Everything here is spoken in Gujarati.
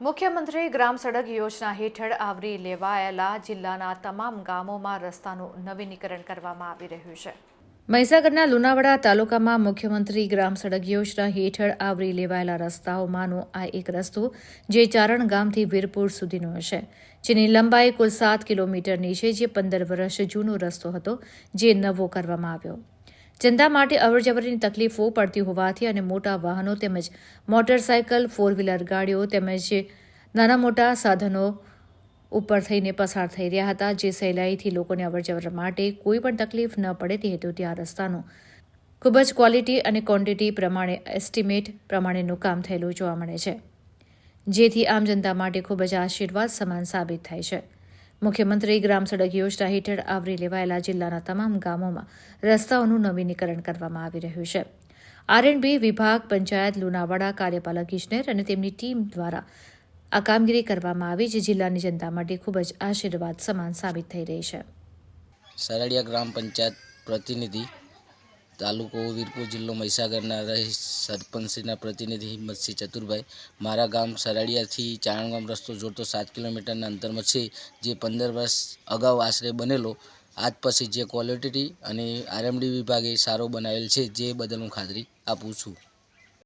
મુખ્યમંત્રી ગ્રામ સડક યોજના હેઠળ આવરી લેવાયેલા જિલ્લાના તમામ ગામોમાં રસ્તાનું નવીનીકરણ કરવામાં આવી રહ્યું છે. મહીસાગરના લુણાવાડા તાલુકામાં મુખ્યમંત્રી ગ્રામ સડક યોજના હેઠળ આવરી લેવાયેલા રસ્તાઓમાંનો આ એક રસ્તો જે ચારણ ગામથી વીરપુર સુધીનો હશે જેની લંબાઈ કુલ સાત કિલોમીટરની છે, જે પંદર વર્ષ જૂનો રસ્તો હતો, જે નવો કરવામાં આવ્યો. જનતા માટે અવરજવરની તકલીફો પડતી હોવાથી અને મોટા વાહનો તેમજ મોટરસાયકલ ફોર વ્હીલર ગાડીઓ તેમજ નાના મોટા સાધનો ઉપર થઈને પસાર થઈ રહ્યા હતા, જે સહેલાઈથી લોકોને અવરજવર માટે કોઈ પણ તકલીફ ન પડે તે હેતુથી આ રસ્તાનું ખૂબ જ ક્વોલિટી અને ક્વોન્ટિટી પ્રમાણે એસ્ટિમેટ પ્રમાણેનું કામ થયેલું જોવા મળે છે, જેથી આમ જનતા માટે ખૂબ જ આશીર્વાદ સમાન સાબિત થાય છે. મુખ્યમંત્રી ગ્રામ સડક યોજના હેઠળ આવરી લેવાયેલા જિલ્લાના તમામ ગામોમાં રસ્તાઓનું નવીનીકરણ કરવામાં આવી રહ્યું છે. આરએનબી વિભાગ, પંચાયત, લુણાવાડા, કાર્યપાલક ઇજનેર અને તેમની ટીમ દ્વારા આ કામગીરી કરવામાં આવી જે જિલ્લાની જનતા માટે ખૂબ જ આશીર્વાદ સમાન સાબિત થઈ રહી છે. સરળિયા ગ્રામ પંચાયત પ્રતિનિધિ તાલુકો વીરપુર જિલ્લો મહીસાગરના રહી સરપંચશ્રીના પ્રતિનિધિ હિંમતસિંહ ચતુરભાઈ. મારા ગામ સરળિયાથી ચારણગામ રસ્તો જોડતો સાત કિલોમીટરના અંતરમાં છે, જે પંદર વર્ષ અગાઉ આશરે બનેલો. આજ પછી જે ક્વોલિટી અને આરએમડી વિભાગે સારો બનાવેલ છે, જે બદલ હું ખાતરી આપું છું.